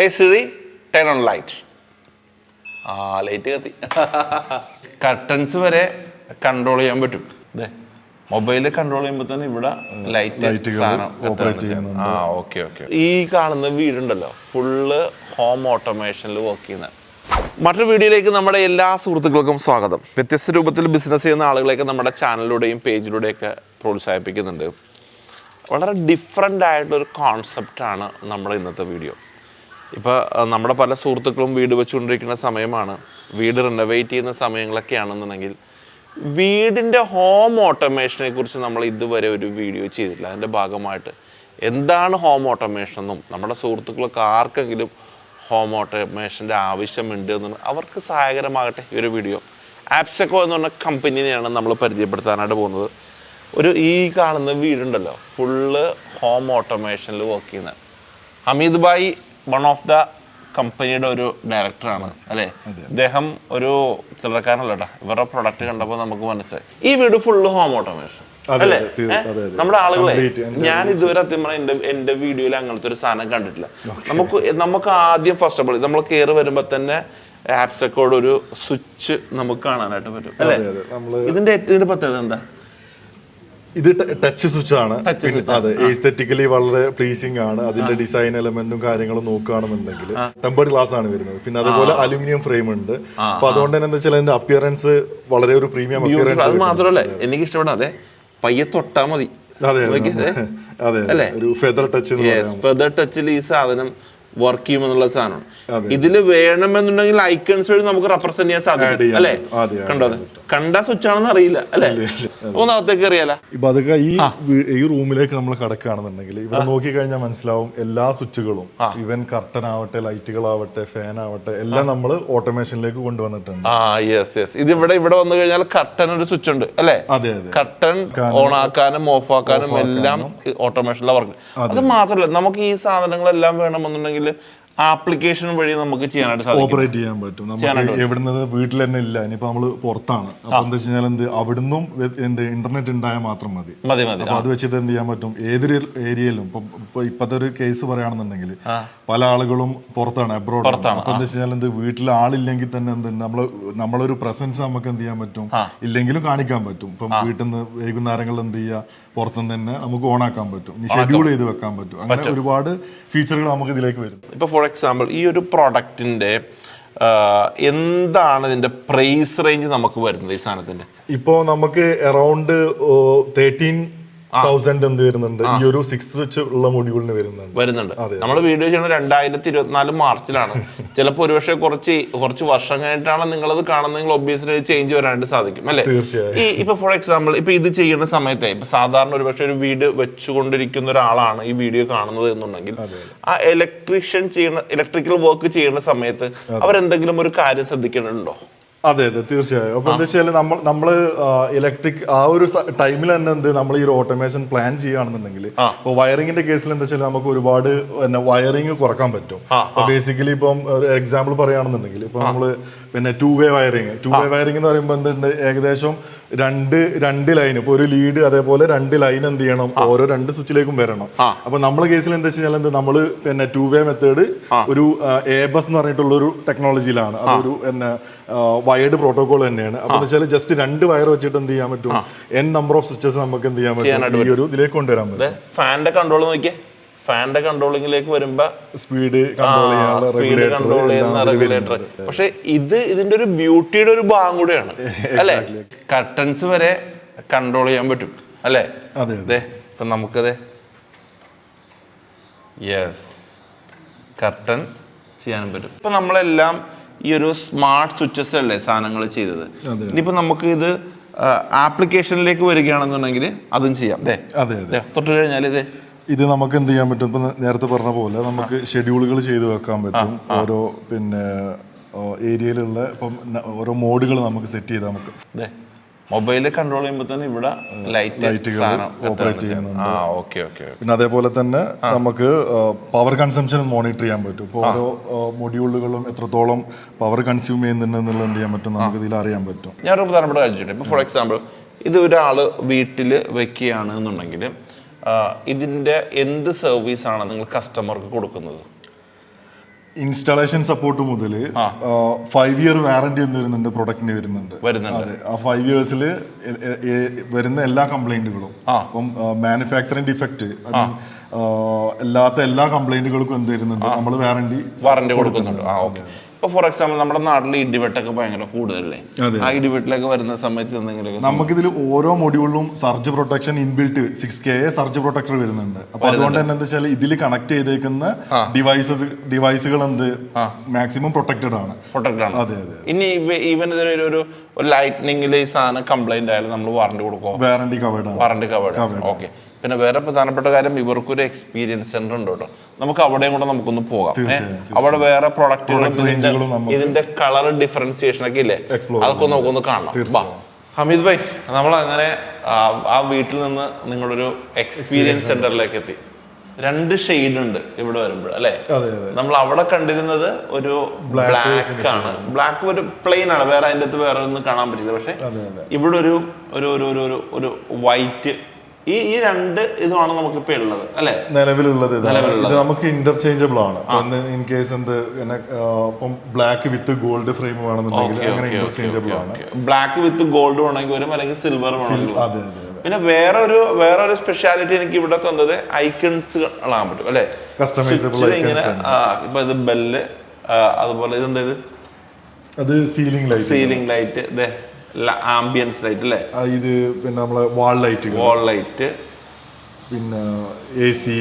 Hey Siri turn on light ആ light കത്തി. Curtains വരെ കൺട്രോൾ ചെയ്യാൻ പറ്റും. അതെ മൊബൈലിൽ കൺട്രോൾ ചെയ്യുമ്പോൾ തന്നെ ഇവിടെ ലൈറ്റ് സാധനം ആ ഓക്കെ ഓക്കെ ഈ കാണുന്ന വീടുണ്ടല്ലോ ഫുള്ള് ഹോം ഓട്ടോമേഷനിൽ വർക്ക് ചെയ്യുന്ന. മറ്റൊരു വീഡിയോയിലേക്ക് നമ്മുടെ എല്ലാ സുഹൃത്തുക്കൾക്കും സ്വാഗതം. വ്യത്യസ്ത രൂപത്തിൽ ബിസിനസ് ചെയ്യുന്ന ആളുകളെയൊക്കെ നമ്മുടെ ചാനലിലൂടെയും പേജിലൂടെയൊക്കെ പ്രോത്സാഹിപ്പിക്കുന്നുണ്ട്. വളരെ ഡിഫറെന്റ് ആയിട്ടൊരു കോൺസെപ്റ്റാണ് നമ്മുടെ ഇന്നത്തെ വീഡിയോ ഇപ്പോൾ നമ്മുടെ പല സുഹൃത്തുക്കളും വീട് വെച്ചുകൊണ്ടിരിക്കുന്ന സമയമാണ്. വീട് റിനോവേറ്റ് ചെയ്യുന്ന സമയങ്ങളൊക്കെ ആണെന്നുണ്ടെങ്കിൽ വീടിന്റെ ഹോം ഓട്ടോമേഷനെ കുറിച്ച് നമ്മൾ ഇതുവരെ ഒരു വീഡിയോ ചെയ്തിട്ടില്ല. അതിന്റെ ഭാഗമായിട്ട് എന്താണ് ഹോം ഓട്ടോമേഷൻ എന്നും നമ്മുടെ സുഹൃത്തുക്കളൊക്കെ ആർക്കെങ്കിലും ഹോം ഓട്ടോമേഷന്റെ ആവശ്യമുണ്ട് എന്ന് അവർക്ക് സഹായകരമാകട്ടെ ഈ ഒരു വീഡിയോ ആപ്സെക്കോ എന്ന് പറഞ്ഞ കമ്പനിനെയാണ് നമ്മൾ പരിചയപ്പെടുത്താനായിട്ട് പോകുന്നത്. ഒരു ഈ കാണുന്ന വീടുണ്ടല്ലോ ഫുള്ള് ഹോം ഓട്ടോമേഷനിൽ വർക്ക് ചെയ്യുന്ന. Hameed bhai one of the കമ്പനിയുടെ ഒരു ഡയറക്ടറാണ് അല്ലേ? അദ്ദേഹം ഒരു ചില്ലറക്കാരനല്ല കേട്ടോ ഇവരുടെ പ്രൊഡക്റ്റ് കണ്ടപ്പോൾ നമുക്ക് മനസ്സിലായി. ഈ വീട് ഫുള്ള് ഹോം ഓട്ടോമേഷൻ അല്ലേ. നമ്മുടെ ആളുകളെ ഞാൻ ഇതുവരെ സത്യം പറഞ്ഞാൽ എന്റെ എന്റെ വീഡിയോയിൽ അങ്ങനത്തെ ഒരു സാധനം കണ്ടിട്ടില്ല. നമുക്ക് നമുക്ക് ആദ്യം ഫസ്റ്റ് ഓഫ് ഓൾ നമ്മൾ കയറി വരുമ്പോൾ തന്നെ ആപ്സൊക്കെ ഒരു സ്വിച്ച് നമുക്ക് കാണാനായിട്ട് പറ്റും അല്ലേ. ഇതിന്റെ ഇതിന്റെ പ്രത്യേകത എന്താ? ഇത് ടച്ച് സ്വിച്ച് ആണ്. അതെ എസ്തെറ്റിക്കലി വളരെ പ്ലീസിംഗ് ആണ്. അതിന്റെ ഡിസൈൻ എലമെന്റും കാര്യങ്ങളും നോക്കുകയാണെന്നുണ്ടെങ്കിൽ ടെമ്പേർഡ് ഗ്ലാസ് ആണ് വരുന്നത്. പിന്നെ അതുപോലെ അലുമിനിയം ഫ്രെയിം ഉണ്ട്. അപ്പൊ അതുകൊണ്ട് തന്നെ എന്താ വെച്ചാൽ അതിന്റെ അപ്പിയറൻസ് വളരെ ഒരു പ്രീമിയം അപ്പിയറൻസ് അത് മാത്രമല്ല എനിക്ക് ഇഷ്ടപ്പെടുന്നത് അതെ പയ്യെ തൊട്ടാ മതി. അതെ? ഒരു ഫെദർ ടച്ച് ഫെദർ ടച്ചിൽ ഈ സാധനം വർക്ക് ചെയ്യുമെന്നുള്ള സാധനമാണ്. ഇതിൽ വേണമെന്നുണ്ടെങ്കിൽ ഐക്കൺസ് വഴി നമുക്ക് റെപ്രസെന്റ് ചെയ്യാൻ സാധിക്കും. അല്ലേ? കണ്ടോ അതെ, കണ്ടോ അത്. കണ്ട സ്വിച്ച് ആണെന്ന് അറിയില്ല അല്ലെ? ഒന്നാമത്തേക്ക് അറിയാല? ഇപ്പൊ അതൊക്കെ ഈ ഈ റൂമിലേക്ക് നമ്മൾ കടക്കുകയാണെന്നുണ്ടെങ്കിൽ ഇവിടെ നോക്കി കഴിഞ്ഞാൽ മനസ്സിലാവും എല്ലാ സ്വിച്ചുകളും ഇവൻ കർട്ടൻ ആവട്ടെ ലൈറ്റുകൾ ആവട്ടെ ഫാൻ ആവട്ടെ എല്ലാം നമ്മൾ ഓട്ടോമേഷനിലേക്ക് കൊണ്ടുവന്നിട്ടുണ്ട്. ആ യെസ് യെസ് ഇത് ഇവിടെ ഇവിടെ വന്നു കഴിഞ്ഞാൽ കർട്ടൻ ഒരു സ്വിച്ച് ഉണ്ട് അല്ലെ? അതെ അതെ കർട്ടൻ ഓൺ ആക്കാനും ഓഫ് ആക്കാനും എല്ലാം ഓട്ടോമേഷനിലെ വർക്ക് അത്. മാത്രമല്ല നമുക്ക് ഈ സാധനങ്ങളെല്ലാം വേണമെന്നുണ്ടെങ്കിൽ ആപ്ലിക്കേഷൻ വഴി നമുക്ക് ചെയ്യാനായിട്ട് സാധിക്കും. ഓപ്പറേറ്റ് ചെയ്യാൻ പറ്റും. നമുക്ക് എവിടുന്നത് വീട്ടിൽ തന്നെ ഇല്ല. ഇനിയിപ്പോ നമ്മൾ പുറത്താണ്. അപ്പൊ എന്താ വെച്ചാൽ എന്ത്? അവിടുന്നും എന്ത്? ഇന്റർനെറ്റ് ഉണ്ടായാൽ മാത്രം മതി. മതി മതി. അത് വെച്ചിട്ട് എന്ത് ചെയ്യാൻ പറ്റും? ഏതൊരു ഏരിയയിലും ഇപ്പൊ ഇപ്പൊ ഇപ്പത്തെ ഒരു കേസ് പറയുകയാണെന്നുണ്ടെങ്കിൽ പല ആളുകളും പുറത്താണ് അബ്രോഡ് അപ്പൊ എന്താ വെച്ചാൽ എന്ത്? വീട്ടിൽ ആളില്ലെങ്കിൽ തന്നെ എന്ത്? നമ്മൾ നമ്മളൊരു പ്രസൻസ് നമുക്ക് എന്ത് ചെയ്യാൻ പറ്റും? ഇല്ലെങ്കിലും കാണിക്കാൻ പറ്റും. ഇപ്പം വീട്ടിൽ നിന്ന് വൈകുന്നേരങ്ങളിൽ എന്ത് ചെയ്യുക പുറത്തുനിന്ന് തന്നെ നമുക്ക് ഓൺ ആക്കാൻ പറ്റും ഷെഡ്യൂൾ ചെയ്ത് വെക്കാൻ പറ്റും. അങ്ങനെ ഒരുപാട് ഫീച്ചറുകൾ നമുക്ക് ഇതിലേക്ക് വരും ഇപ്പോൾ ഫോർ എക്സാമ്പിൾ ഈ ഒരു പ്രോഡക്റ്റിന്റെ എന്താണ് ഇതിന്റെ പ്രൈസ് റേഞ്ച് നമുക്ക് വരുന്നത് ഈ സാധനത്തിന്റെ? ഇപ്പോ നമുക്ക് അറൗണ്ട് തേർട്ടീൻ തൗസൻഡ് എന്ത് വരുന്നുണ്ട്? ഈ ഒരു സിക്സ് വെച്ച് ഉള്ള മൊഡ്യൂളിന് വരുന്നുണ്ട്. വരുന്നുണ്ട്. നമ്മൾ വീഡിയോ ചെയ്യുന്നത് രണ്ടായിരത്തി ഇരുപത്തിനാല് മാർച്ചിലാണ്. ചിലപ്പോൾ ഒരുപക്ഷെ കുറച്ച് കുറച്ച് വർഷം കഴിഞ്ഞിട്ടാണ് നിങ്ങളത് കാണുന്നതെങ്കിൽ ഒബ്വിയസ്ലി ചേഞ്ച് വരാനായിട്ട് സാധിക്കും അല്ലേ? തീർച്ചയായും. ഈ ഇപ്പൊ ഫോർ എക്സാമ്പിൾ ഇപ്പൊ ഇത് ചെയ്യുന്ന സമയത്തെ ഇപ്പൊ സാധാരണ ഒരുപക്ഷെ ഒരു വീട് വെച്ചുകൊണ്ടിരിക്കുന്ന ഒരാളാണ് ഈ വീഡിയോ കാണുന്നത് എന്നുണ്ടെങ്കിൽ ആ ഇലക്ട്രീഷ്യൻ ചെയ്യുന്ന ഇലക്ട്രിക്കൽ വർക്ക് ചെയ്യുന്ന സമയത്ത് അവരെന്തെങ്കിലും ഒരു കാര്യം ശ്രദ്ധിക്കുന്നുണ്ടോ അതെ അതെ തീർച്ചയായും. അപ്പൊ എന്താ വെച്ചാൽ നമ്മൾ നമ്മൾ ഇലക്ട്രിക് ആ ഒരു ടൈമിൽ തന്നെ എന്ത് നമ്മൾ ഈ ഒരു ഓട്ടോമേഷൻ പ്ലാൻ ചെയ്യുകയാണെന്നുണ്ടെങ്കിൽ ഇപ്പോൾ വയറിംഗിന്റെ കേസിൽ എന്താ വെച്ചാൽ നമുക്ക് ഒരുപാട് വയറിംഗ് കുറയ്ക്കാൻ പറ്റും. ബേസിക്കലി ഇപ്പം ഒരു എക്സാമ്പിൾ പറയുകയാണെന്നുണ്ടെങ്കിൽ ഇപ്പൊ നമ്മൾ പിന്നെ two way wiring two way wiring എന്ന് പറയുമ്പോൾ എന്തുണ്ട്? ഏകദേശം രണ്ട് രണ്ട് ലൈൻ ഇപ്പൊ ഒരു ലീഡ് അതേപോലെ രണ്ട് ലൈൻ എന്ത് ചെയ്യണം? ഓരോ രണ്ട് സ്വിച്ചിലേക്കും വരണം. അപ്പൊ നമ്മളെ കേസിൽ എന്താ വെച്ചാൽ എന്ത്? നമ്മൾ പിന്നെ ടു വേ മെത്തേഡ് ഒരു എ ബസ് എന്ന് പറഞ്ഞിട്ടുള്ള ഒരു ടെക്നോളജിയിലാണ് അതൊരു പിന്നെ വയർഡ് പ്രോട്ടോകോൾ തന്നെയാണ്. അപ്പൊ എന്ന് വെച്ചാൽ ജസ്റ്റ് രണ്ട് വയർ വെച്ചിട്ട് എന്ത് ചെയ്യാൻ പറ്റും? എൻ നമ്പർ ഓഫ് സ്വിച്ചസ് നമുക്ക് എന്ത് ചെയ്യാൻ പറ്റും? ഈ ഒരു ഇതിലേക്ക് കൊണ്ടുവരാൻ പറ്റും. ഫാനിന്റെ കൺട്രോൾ നോക്കിയേ. ഫാനിന്റെ കൺട്രോളിങ്ങിലേക്ക് വരുമ്പോ സ്പീഡ് സ്പീഡ് കൺട്രോൾ ചെയ്യുന്ന റെഗുലേറ്റർ പക്ഷെ ഇത് ഇതിന്റെ ഒരു ബ്യൂട്ടിയുടെ ഒരു ഭാഗം കൂടെയാണ്. അല്ലെ? കട്ടൻസ് വരെ കൺട്രോൾ ചെയ്യാൻ പറ്റും. അല്ലേ? അതെ, അതെ. ഇപ്പൊ നമുക്കതെ യെസ് കർട്ടൻ ചെയ്യാനും പറ്റും. ഇപ്പൊ നമ്മളെല്ലാം ഈ ഒരു സ്മാർട്ട് സ്വിച്ചസ് അല്ലേ സാധനങ്ങൾ ചെയ്തത്? ഇനിയിപ്പോ നമുക്ക് ഇത് ആപ്ലിക്കേഷനിലേക്ക് വരികയാണെന്നുണ്ടെങ്കിൽ അതും ചെയ്യാം. അതെ തൊട്ട് കഴിഞ്ഞാൽ ഇതേ ഇത് നമുക്ക് എന്ത് ചെയ്യാൻ പറ്റും? ഇപ്പൊ നേരത്തെ പറഞ്ഞ പോലെ നമുക്ക് ഷെഡ്യൂളുകൾ ചെയ്ത് വെക്കാൻ പറ്റും. ഓരോ പിന്നെ ഏരിയയിലുള്ള ഇപ്പം ഓരോ മോഡുകൾ നമുക്ക് സെറ്റ് ചെയ്താൽ നമുക്ക്. മൊബൈൽ കൺട്രോൾ ചെയ്യുമ്പോൾ തന്നെ ഇവിടെ ലൈറ്റ് ഓപ്പറേറ്റ് ചെയ്യുന്നുണ്ട്. പിന്നെ അതേപോലെ തന്നെ നമുക്ക് പവർ കൺസംഷൻ മോണിറ്റർ ചെയ്യാൻ പറ്റും. ഇപ്പോൾ ഓരോ മൊഡ്യൂളുകളും എത്രത്തോളം പവർ കൺസ്യൂം ചെയ്യുന്നുണ്ടെന്നുള്ള എന്ത് ചെയ്യാൻ പറ്റും? നമുക്ക് ഇതിൽ അറിയാൻ പറ്റും. ഞാനൊരു പ്രധാനപ്പെട്ട കാര്യം ഇപ്പോൾ ഫോർ എക്സാമ്പിൾ ഇത് ഒരാൾ വീട്ടിൽ വെക്കുകയാണ് എന്നുണ്ടെങ്കിൽ ഇതിന്റെ എന്ത് സർവീസാണ് നിങ്ങൾ കസ്റ്റമർക്ക് കൊടുക്കുന്നത്? ഇൻസ്റ്റാളേഷൻ സപ്പോർട്ട് മുതൽ ഫൈവ് ഇയർ വാറന്റി എന്ന് വരുന്നുണ്ട് പ്രൊഡക്റ്റിന് വരുന്നുണ്ട്. വരുന്നുണ്ട്. ആ ഫൈവ് ഇയേഴ്സിൽ വരുന്ന എല്ലാ കംപ്ലൈന്റുകളും അപ്പം മാനുഫാക്ചറിങ് ഡിഫക്റ്റ് അല്ലാത്ത എല്ലാ കംപ്ലൈന്റുകൾക്കും എന്ത് വരുന്നുണ്ട്? നമ്മൾ വാറന്റി വാറന്റി കൊടുക്കുന്നുണ്ട്. ഇപ്പൊ ഫോർ എക്സാമ്പിൾ നമ്മുടെ നാട്ടിൽ ഇടിവെട്ടൊക്കെ ഭയങ്കര കൂടുതലല്ലേ? ആ ഇടിവെട്ടിലൊക്കെ വരുന്ന സമയത്ത് എന്തെങ്കിലും നമുക്കിതിൽ ഓരോ മൊഡ്യൂളിലും surge protection inbuilt six K surge protector വരുന്നുണ്ട്. അപ്പൊ അതുകൊണ്ട് തന്നെ എന്താ വെച്ചാൽ ഇതിൽ കണക്ട് ചെയ്തേക്കുന്ന ഡിവൈസസ് ഡിവൈസുകൾ എന്ത്? മാക്സിമം പ്രൊട്ടക്റ്റഡ് ആണ്. പ്രൊട്ടക്റ്റഡ് ആണ്. അതെ അതെ ഇനി ഈവൻ ഇതിനൊരു ഒരു ലൈറ്റ്നിങ്ങിൽ ഈ സാധനം കംപ്ലൈന്റ് ആയാലും നമ്മൾ വാറണ്ടി കൊടുക്കുക വാറണ്ടി കവേർഡ് ആണ്. വാറന്റി കവേർഡ് ഓക്കെ പിന്നെ വേറെ പ്രധാനപ്പെട്ട കാര്യം ഇവർക്കൊരു എക്സ്പീരിയൻസ് സെന്റർ ഉണ്ട് കേട്ടോ. നമുക്ക് അവിടെയും കൂടെ നമുക്കൊന്ന് പോകാം. അവിടെ വേറെ പ്രൊഡക്റ്റുകളും ഇതിന്റെ കളർ ഡിഫറൻസിയേഷൻ ഒക്കെ ഇല്ലേ? അതൊക്കെ നമുക്കൊന്ന് കാണാം. ഹമീദ് ഭായ് നമ്മൾ അങ്ങനെ ആ വീട്ടിൽ നിന്ന് നിങ്ങളൊരു എക്സ്പീരിയൻസ് സെന്ററിലേക്ക് എത്തി. രണ്ട് ഷെയ്ഡ് ഉണ്ട് ഇവിടെ വരുമ്പോൾ അല്ലെ? നമ്മൾ അവിടെ കണ്ടിരുന്നത് ഒരു ബ്ലാക്ക് ആണ്. ബ്ലാക്ക് ഒരു പ്ലെയിൻ ആണ്. വേറെ അതിന്റെ അകത്ത് വേറെ ഒന്നും കാണാൻ പറ്റില്ല. പക്ഷെ ഇവിടെ ഒരു ഒരു ഒരു ഒരു ഒരു ഒരു വൈറ്റ് ഈ ഈ രണ്ട് ഇതുമാണ് നമുക്ക് നമുക്കിപ്പോ ഉള്ളത് അല്ലെ? നിലവിലുള്ളത്. ഇത് നമുക്ക് ഇന്റർചേഞ്ചബിൾ ആണ്. ഇൻ കേസ് എന്ത് ഇപ്പം ബ്ലാക്ക് വിത്ത് ഗോൾഡ് ഫ്രെയിം വേണമെന്നുണ്ടെങ്കിൽ അങ്ങനെ ഇന്റർചേഞ്ചബിൾ ആണ്. ബ്ലാക്ക് വിത്ത് ഗോൾഡ് വേണമെങ്കിൽ വരും അല്ലെങ്കിൽ സിൽവർ വേണമെങ്കിൽ അതെ അതെ പിന്നെ വേറെ ഒരു വേറെ ഒരു സ്പെഷ്യാലിറ്റി എനിക്ക് ഇവിടെ തന്നത് ഐക്കൺസ് കാണാൻ പറ്റും അല്ലെ? കസ്റ്റമൈസബിൾ ഇങ്ങനെ ഇപ്പൊ ഇത് ബെല്ല് അതുപോലെ ഇതെന്താ ഇത് അത് ceiling light ceiling light ambience light അല്ലേ? ഇത് പിന്നെ നമ്മളെ വാൾ ലൈറ്റ് വാൾ ലൈറ്റ് പിന്നെ എ സി.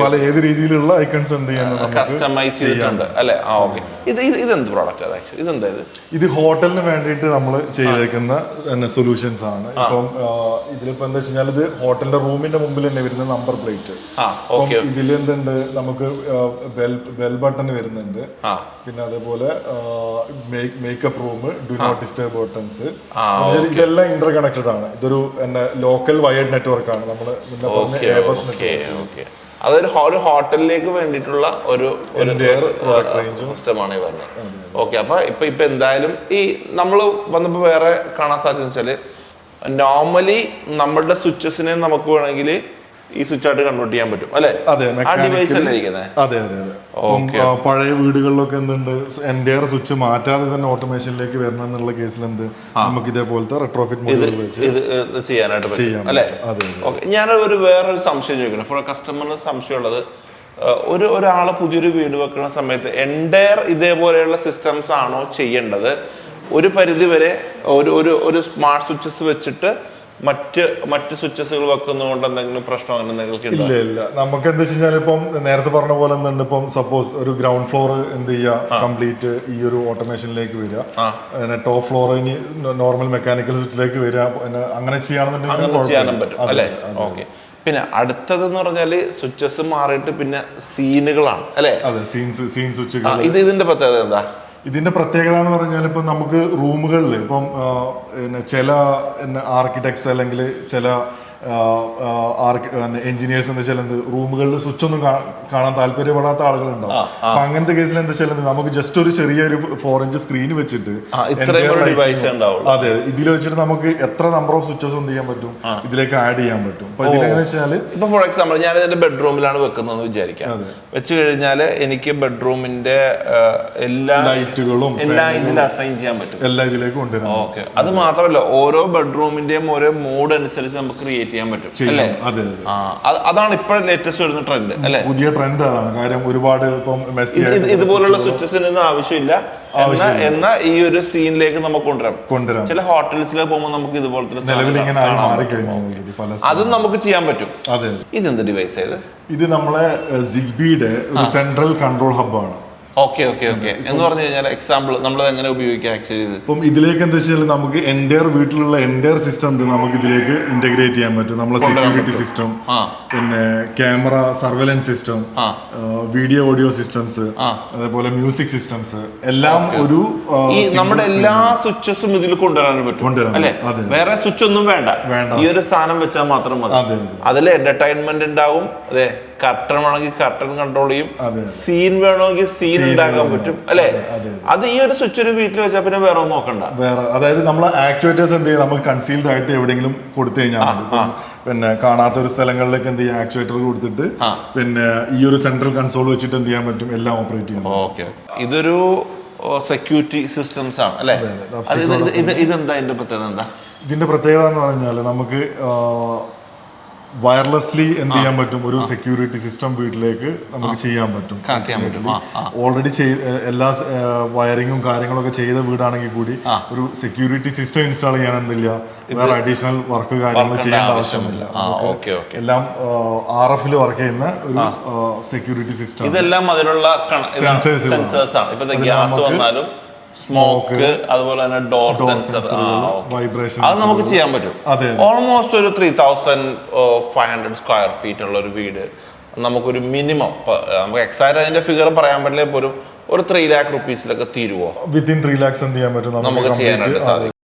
പല ഏത് രീതിയിലുള്ള ഐക്കൺസ് എന്ത് ചെയ്യുന്നത് കസ്റ്റമൈസ് ചെയ്തിട്ടുണ്ട്. അല്ലെ? ആ ഓക്കെ ഇത് ഇത് ഇതെന്ത് പ്രോഡക്റ്റ് അത് ആക്ച്വലി ഇതെന്താ ഇത്? ഇത് ഹോട്ടലിന് വേണ്ടിയിട്ട് നമ്മൾ ചെയ്തേക്കുന്ന തന്നെ സൊല്യൂഷൻസ് ആണ്. ഇപ്പം ഇതിലിപ്പോ എന്താ വെച്ചാൽ ഇത് ഹോട്ടലിന്റെ റൂമിന്റെ മുമ്പിൽ തന്നെ വരുന്ന നമ്പർ പ്ലേറ്റ് ഇതിൽ എന്തുണ്ട്? നമുക്ക് ബെൽ ബെൽ ബട്ടൺ വരുന്നുണ്ട്. പിന്നെ അതേപോലെ makeup room do not disturb buttons ഇതെല്ലാം ഇന്റർ കണക്റ്റഡ് ആണ്. ഇതൊരു ലോക്കൽ വയർഡ് നെറ്റ്വർക്ക് ആണ്. നമ്മൾ ഓക്കെ എയർബസ് ഓക്കെ ഓക്കെ. അതൊരു ഒരു ഹോട്ടലിലേക്ക് വേണ്ടിയിട്ടുള്ള ഒരു ഒരു സിസ്റ്റമാണ് ഈ പറഞ്ഞത് ഓക്കെ അപ്പൊ ഇപ്പൊ ഇപ്പൊ എന്തായാലും ഈ നമ്മൾ വന്നപ്പോ വേറെ കാണാൻ സാധിച്ചെന്ന് വെച്ചാൽ നോർമലി നമ്മളുടെ സ്വിച്ചസിനെ നമുക്ക് വേണമെങ്കിൽ ഈ സ്വിച്ച് ആയിട്ട് കൺവേർട്ട് ചെയ്യാൻ പറ്റും അല്ലെ? അതെ അതെ അതെ അതെ. പഴയ വീടുകളിലൊക്കെ എന്തുണ്ട്? എൻഡിയർ സ്വിച്ച് മാറ്റാതെ തന്നെ ഓട്ടോമേഷനിലേക്ക് വരണം എന്നുള്ള കേസിൽ എന്ത്? നമുക്ക് ഇതേപോലത്തെ റെട്രോഫിറ്റ് ഇത് ചെയ്യാനായിട്ട് പറ്റും അല്ലേ. അതെ ഞാൻ ഒരു വേറൊരു സംശയം ചോദിക്കണം ഫോർ കസ്റ്റമറിന് സംശയമുള്ളത് ഒരു ഒരാൾ പുതിയൊരു വീട് വെക്കുന്ന സമയത്ത് എൻഡയർ ഇതേപോലെയുള്ള സിസ്റ്റംസ് ആണോ ചെയ്യേണ്ടത്? ഒരു പരിധി വരെ ഒരു ഒരു സ്മാർട്ട് സ്വിച്ചസ് വെച്ചിട്ട് മറ്റ് മറ്റ് സ്വിച്ചസുകൾ വെക്കുന്നതുകൊണ്ട് എന്തെങ്കിലും പ്രശ്നം അങ്ങനെ നിങ്ങൾക്ക് ഇല്ല ഇല്ല. നമുക്ക് എന്താ വെച്ച് കഴിഞ്ഞാൽ ഇപ്പം നേരത്തെ പറഞ്ഞ പോലെ എന്തുണ്ട് ഇപ്പം സപ്പോസ് ഒരു ഗ്രൗണ്ട് ഫ്ലോർ എന്ത് ചെയ്യുക കംപ്ലീറ്റ് ഈ ഒരു ഓട്ടോമേഷനിലേക്ക് വരിക. പിന്നെ ടോപ്പ് ഫ്ലോർ ഇനി നോർമൽ മെക്കാനിക്കൽ സ്വിച്ചിലേക്ക് വരിക. അങ്ങനെ ചെയ്യാണെന്നുണ്ടെങ്കിൽ അങ്ങനെ അടുത്തത് എന്ന് പിന്നെ പറഞ്ഞാൽ സ്വിച്ചസ് മാറിയിട്ട് പിന്നെ സീനുകളാണ് അല്ലേ? അതെ സീൻ സീൻ ആ, ഇത് ഇതിന്റെ പ്രത്യേകത എന്താ? ഇതിന്റെ പ്രത്യേകത എന്ന് പറഞ്ഞാൽ ഇപ്പം നമുക്ക് റൂമുകളിൽ ഇപ്പം ചില ആർക്കിടെക്ട്സ് അല്ലെങ്കിൽ ചില എഞ്ചിനീയേഴ്സ് എന്താ വെച്ചാൽ എന്ത് റൂമുകളിൽ സ്വിച്ച് ഒന്നും കാണാൻ താല്പര്യപ്പെടാത്ത ആളുകളുണ്ടാവും. അപ്പൊ അങ്ങനത്തെ കേസിൽ എന്താ വെച്ചാൽ നമുക്ക് ജസ്റ്റ് ഒരു ചെറിയൊരു ഫോർ ഇഞ്ച് സ്ക്രീൻ വെച്ചിട്ട്. അതെ ഇതിൽ വെച്ചിട്ട് നമുക്ക് എത്ര നമ്പർ ഓഫ് സ്വിച്ചസ് എന്ത് ചെയ്യാൻ പറ്റും? ഇതിലേക്ക് ആഡ് ചെയ്യാൻ പറ്റും. അപ്പൊ ഇതിലെങ്ങനെ വെച്ചാൽ ഇപ്പൊ ഫോർ എക്സാമ്പിൾ ഞാൻ എന്റെ ബെഡ്റൂമിലാണ് വെക്കുന്നതെന്ന് വിചാരിക്കാം. വെച്ച് കഴിഞ്ഞാൽ എനിക്ക് ബെഡ്റൂമിന്റെ എല്ലാ ലൈറ്റുകളും എല്ലാം ഇതിൽ അസൈൻ ചെയ്യാൻ പറ്റും. എല്ലാ ഇതിലേക്ക് കൊണ്ടുവരാം ഓക്കെ. അത് മാത്രമല്ല ഓരോ ബെഡ്റൂമിന്റെയും ഓരോ മൂഡ് അനുസരിച്ച് നമുക്ക് ക്രിയേറ്റ് ചെയ്യാൻ പറ്റും അല്ലേ? അതെ അതാണ് ഇപ്പോൾ ലേറ്റസ്റ്റ് വരുന്ന ട്രെൻഡ് അല്ലേ? പുതിയ ട്രെൻഡ് അതാണ് കാര്യം ഒരുപാട് ഇപ്പം മെസ്സി ഇത് ഇത് ഇതുപോലുള്ള സ്വിച്ചസിനൊന്നും ആവശ്യമില്ല. എന്ന ഈ ഒരു സീനിലേക്ക് നമുക്ക് കൊണ്ടുവരാം. കൊണ്ടുവരാം. ചില ഹോട്ടൽസിലേക്ക് പോകുമ്പോൾ നമുക്ക് ഇതുപോലത്തെ അതും നമുക്ക് ചെയ്യാൻ പറ്റും. അതെ ഇതെന്ത് ഡിവൈസ് ആയത്? ഇത് നമ്മളെ സിഗ്ബിയുടെ സെൻട്രൽ കൺട്രോൾ ഹബ്ബാണ് ഓക്കെ ഓക്കെ ഓക്കെ. എന്ന് പറഞ്ഞു കഴിഞ്ഞാൽ എക്സാമ്പിൾ നമ്മൾ എങ്ങനെ ഉപയോഗിക്കാം ആക്ച്വലി ഇത്? ഇപ്പം ഇതിലേക്ക് എന്താ വെച്ചാൽ നമുക്ക് എന്റെ വീട്ടിലുള്ള എന്റെ സിസ്റ്റം നമുക്ക് ഇതിലേക്ക് ഇന്റഗ്രേറ്റ് ചെയ്യാൻ പറ്റും. നമ്മളെ സെക്യൂരിറ്റി സിസ്റ്റം പിന്നെ camera surveillance system video audio systems. അതേപോലെ മ്യൂസിക് സിസ്റ്റംസ് എല്ലാം ഒരു ഈ നമ്മുടെ. എല്ലാ സ്വിച്ചസും ഇതിൽ കൊണ്ടുവരാൻ പറ്റും. അല്ലെ വേറെ സ്വിച്ച് ഒന്നും വേണ്ട. ഈ ഒരു സാധനം വെച്ചാൽ മാത്രം മതി. അതെ അതെ. അതിൽ എന്റർടൈൻമെന്റ് ഉണ്ടാവും. അതെ കർട്ടൺ വേണമെങ്കിൽ കർട്ടൺ കൺട്രോൾ ചെയ്യും. സീൻ വേണമെങ്കിൽ സീൻ ഉണ്ടാക്കാൻ പറ്റും അല്ലെ? അത് ഈ ഒരു സ്വിച്ച് ഒരു വീട്ടിൽ വെച്ചാൽ പിന്നെ വേറെ ഒന്നും നോക്കണ്ട. വേറെ അതായത് നമ്മൾ ആക്ച്വേറ്റേഴ്സ് എന്ത് ചെയ്യും? നമുക്ക് കൺസീൽഡ് ആയിട്ട് എവിടെയെങ്കിലും കൊടുത്തു കഴിഞ്ഞാൽ പിന്നെ കാണാത്ത ഒരു സ്ഥലങ്ങളിലേക്ക് എന്ത് ചെയ്യാം? ആക്ച്വേറ്റർ കൊടുത്തിട്ട് പിന്നെ ഈ ഒരു സെൻട്രൽ കൺസോൾ വെച്ചിട്ട് എന്ത് ചെയ്യാൻ പറ്റും? എല്ലാം ഓപ്പറേറ്റ് ചെയ്യാം. ഓക്കെ ഇതൊരു സെക്യൂരിറ്റി സിസ്റ്റംസ് ആണ് അല്ലെ? ഇതെന്താ? ഇതിന്റെ പ്രത്യേകത എന്താ? ഇതിന്റെ പ്രത്യേകത എന്ന് പറഞ്ഞാൽ നമുക്ക് വയർലെസ്ലി എന്ത് ചെയ്യാൻ പറ്റും? ഒരു സെക്യൂരിറ്റി സിസ്റ്റം വീട്ടിലേക്ക് നമുക്ക് ചെയ്യാൻ പറ്റും. കണക്ട് ചെയ്യാൻ പറ്റും. ഓൾറെഡി എല്ലാ വയറിങ്ങും കാര്യങ്ങളൊക്കെ ചെയ്ത വീടാണെങ്കിൽ കൂടി ഒരു സെക്യൂരിറ്റി സിസ്റ്റം ഇൻസ്റ്റാൾ ചെയ്യാൻ എന്തില്ല? വേറെ അഡീഷണൽ വർക്ക് കാര്യങ്ങൾ ചെയ്യേണ്ട ആവശ്യമില്ല. എല്ലാം ആർ എഫിൽ വർക്ക് ചെയ്യുന്ന ഒരു സെക്യൂരിറ്റി സിസ്റ്റം ഇതെല്ലാം അതിനുള്ള. സെൻസേഴ്സ് ആണ്. ഗ്യാസ് വന്നാലും സ്മോക്ക് അതുപോലെ തന്നെ ഡോർ സെൻസർ വൈബ്രേഷൻ അത് നമുക്ക് ചെയ്യാൻ പറ്റും. ഓൾമോസ്റ്റ് ഒരു three thousand five hundred square feet ഉള്ള ഒരു വീട്. നമുക്കൊരു മിനിമം നമുക്ക് എക്സാക്ട് അതിന്റെ ഫിഗർ പറയാൻ പറ്റില്ല പോലും ഒരു ത്രീ ലാക്ക് റുപ്പീസിലൊക്കെ തീരുവോ? വിത്തിൻ ത്രീ ലാക്സ് എന്ത് ചെയ്യാൻ പറ്റും? നമുക്ക് ചെയ്യാനായിട്ട് സാധിക്കും.